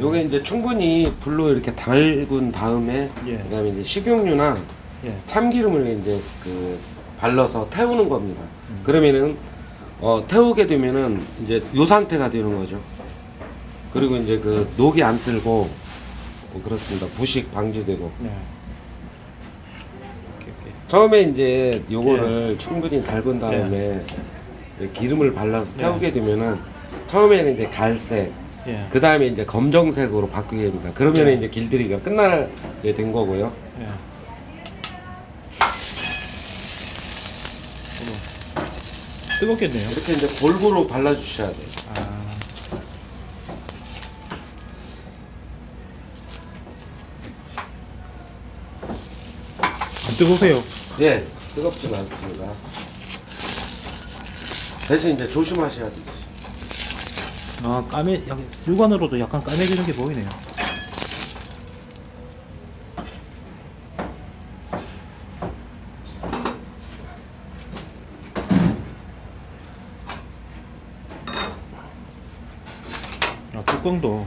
요게 이제 충분히 불로 이렇게 달군 다음에 예. 그다음에 이제 식용유나 예. 참기름을 이제 그 발라서 태우는 겁니다. 음. 그러면은 어 태우게 되면은 이제 요 상태가 되는 거죠. 그리고 이제 그 녹이 안 쓸고 뭐 그렇습니다. 부식 방지되고 네. 오케이, 오케이. 처음에 이제 요거를 충분히 달군 다음에 이제 기름을 발라서 예. 태우게 되면은 처음에는 이제 갈색, 예. 그 다음에 이제 검정색으로 바뀌게 됩니다. 그러면 네. 이제 길들이기가 끝나게 된 거고요. 예. 뜨겁겠네요. 이렇게 이제 골고루 발라주셔야 돼요. 아. 안 뜨거우세요? 예, 뜨겁진 않습니다. 대신 이제 조심하셔야 돼요. 아 까매 여기 육안으로도 약간 까매지는 게 보이네요. 아 뚜껑도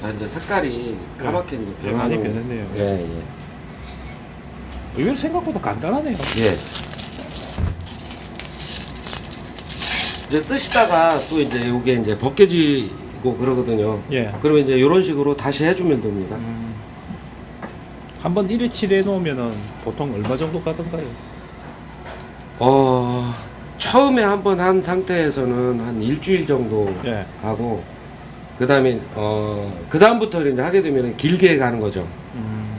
자, 이제 색깔이 까맣게 이제 예, 많이 변했네요. 예, 예. 의외로 생각보다 간단하네요. 예. 이제 쓰시다가 또 이제 요게 이제 벗겨지고 그러거든요. 예. 그러면 이제 이런 식으로 다시 해주면 됩니다. 음, 한번 1회 칠해 놓으면은 보통 얼마 정도 가던가요? 어, 처음에 한번 한 상태에서는 한 일주일 정도 예. 가고, 그 다음에, 어, 그 다음부터 이제 하게 되면 길게 가는 거죠. 음.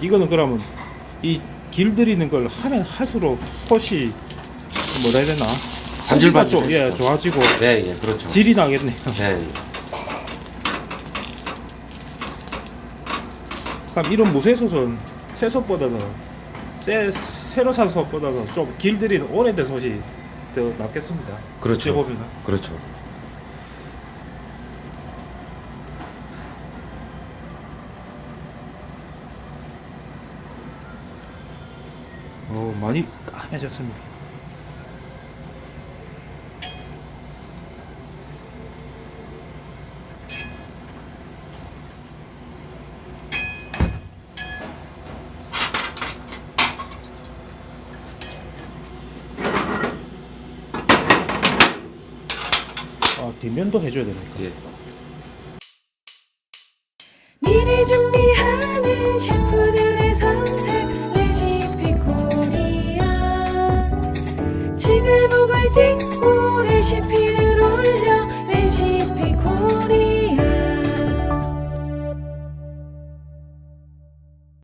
이거는 그러면 이 길들이는 걸 하면 할수록 솥이 뭐라 해야 되나? 반질반질 좀, 예. 좋아지고 네, 예, 그렇죠. 질이 나겠네요. 네, 예. 그럼 이런 무쇠솥은 새 솥보다는 새, 새로 산 솥보다는 좀 길들이는 오래된 솥이 더 낫겠습니다. 그렇죠. 보면은. 그렇죠. 어, 많이 까매졌습니다. 아, 뒷면도 해줘야 되니까. 예.